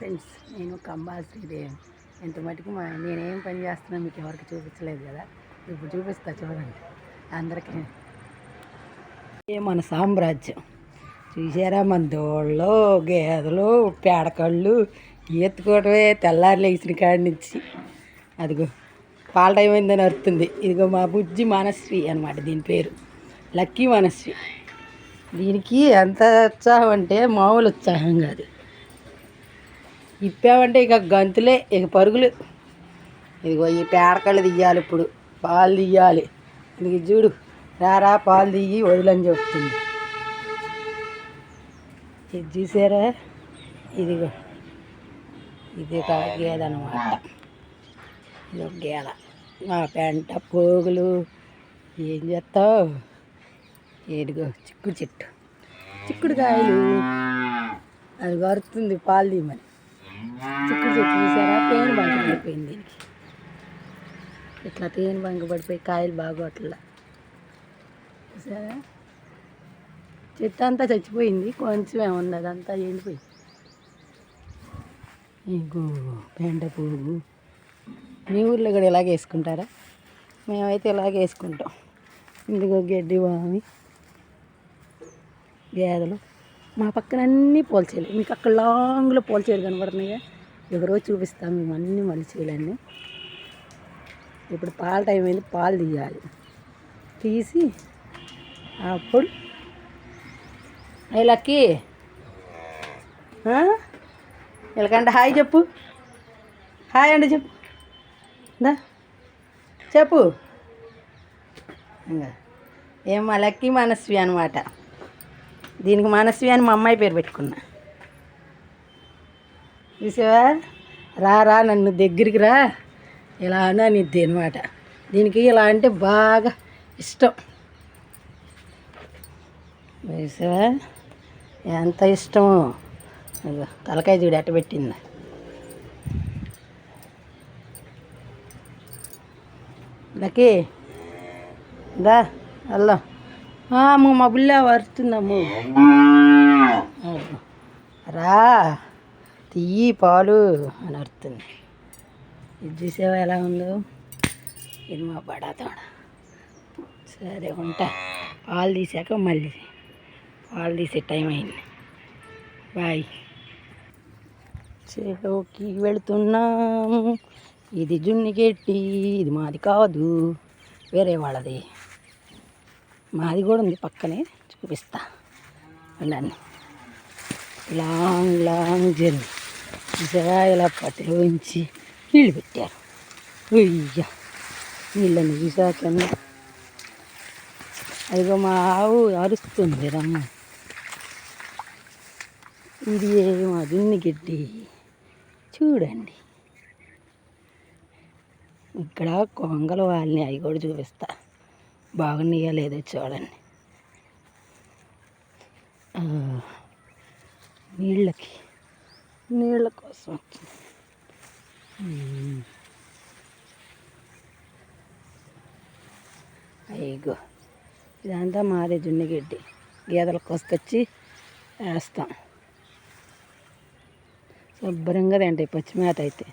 Friends నేను కంబాశ్రీదేవి ఎంత మటుకు మా నేనేం పని చేస్తున్నా మీకు ఎవరికి చూపించలేదు కదా? ఇప్పుడు చూపిస్తా చూడండి. అందరికీ. ఏ మన సామ్రాజ్యం? చూసారా మన దోళ్ళు గేదెలు పేడకళ్ళు ఎత్తుకోవటమే తెల్లారి లేచిన కాడి నుంచి. అదిగో పాల టైం అయిందని అరుతుంది. ఇదిగో మా బుజ్జి మనశ్రీ అనమాట దీని పేరు. లక్కీ మనశ్రీ. దీనికి ఎంత ఉత్సాహం అంటే మామూలు ఉత్సాహం కాదు. ఇప్పామంటే ఇక గంతులే ఇక పరుగులు. ఇదిగో ఈ పేడకళ్ళు తీయాలి ఇప్పుడు. పాలు తీయాలి. ఇది చూడు రారా పాలు తీయి వదిలని చెప్తుంది. ఇది చూసారా? ఇదిగో. ఇది ఒక గేద అనమాట ఇది ఒక గేద. మా పెంట పోగులు. ఏం చేస్తావు? ఏడిగో చిక్కుడు చెట్టు. చిక్కుడు కాయలు అది కరుతుంది పాలు తీయమని. చిక్కుడు చెట్టు చూసారా? తేనె బంక పడిపోయింది దీనికి. ఇట్లా తేనె బంక పడిపోయి కాయలు బాగా అట్లా చూసారా? చెట్టు అంతా చచ్చిపోయింది. కొంచెమే ఉంది అదంతా ఎండిపోయింది. ఇంకో పెండ పువ్వు. మీ ఊర్లో కూడా ఇలాగే వేసుకుంటారా? మేమైతే ఇలాగే వేసుకుంటాం. ఇందుకో గడ్డి వామి. గేదెలు. మా పక్కన అన్నీ పోల్చేలు మీకు అక్కడ లాంగ్లో పోల్చేలు కనబడుతున్నాయా? ఎవరో చూపిస్తాం మేము అన్నీ మలిచేలన్నీ ఇప్పుడు పాల టైం అయింది పాలు తీయాలి. తీసి అప్పుడు అయ్యి లక్కీ వీళ్ళకంటే హాయ్ చెప్పు. హాయ్ అండి చెప్పు. దా చెప్పు. ఇంకా ఏం మా లక్కీ మనస్వి అనమాట దీనికి మనస్వి అని మా అమ్మాయి పేరు పెట్టుకున్నా. చూసావా? రా రా నన్ను దగ్గరికి రా. ఇలా అనిద్ది అనమాట దీనికి ఇలా అంటే బాగా ఇష్టం. చూసావా? ఎంత ఇష్టమో. తలకాయ చూడు ఎట్ట పెట్టింది. లకి దా వెళ్దాం. అమ్మ మా బుల్ల వరుతుందమ్ము. రా తీయి పాలు అని అరుతుంది. ఇది చూసావా ఎలా ఉందో? ఇది మా బడా తోడ సరే ఉంటా. పాలు తీసాక మళ్ళీ పాలు తీసే టైం అయింది. బాయ్. చెరువుకి వెళుతున్నాము ఇది జున్ని గెట్టి ఇది మాది కాదు వేరే వాళ్ళది. మాది కూడా ఉంది పక్కనే. చూపిస్తా. ఉండండి లాంగ్ లాంగ్ జర్నీ. చూసారా ఇలా ఉంచి నీళ్ళు పెట్టారు. అయ్యా నీళ్ళని చూసాక అదిగో మా ఆవు అరుస్తుంది రమ్మ ఇది మా దున్ని గడ్డి? చూడండి. ఇక్కడ కొంగలు వాళ్ళని అవి కూడా చూపిస్తా. బాగున్నాయా లేదో చూడండి. నీళ్ళకి నీళ్ళ కోసం వచ్చింది. అయ్యో ఇదంతా మాదే జున్నిగడ్డి గేదెలకు కోసుకొచ్చి వేస్తాం. శుభ్రంగా తింటాయి పచ్చి మేత అయితే.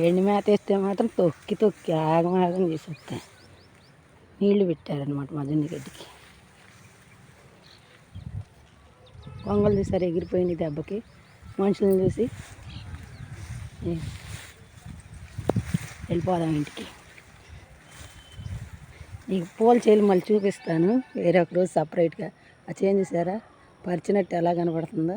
ఎండి మేత వేస్తే మాత్రం తొక్కి తొక్కి ఆగమాగం చేసి వస్తాయి నీళ్ళు పెట్టారనమాట మా జొన్న గడ్డికి. కొంగలు చూసారు ఎగిరిపోయింది దెబ్బకి. మనుషులను చూసి వెళ్ళిపోదాం ఇంటికి. నీకు పూల చేలు మళ్ళీ చూపిస్తాను. వేరే ఒక రోజు సపరేట్గా ఆ చేంజ్ చేశారా పరిచినట్టు ఎలా కనబడుతుందో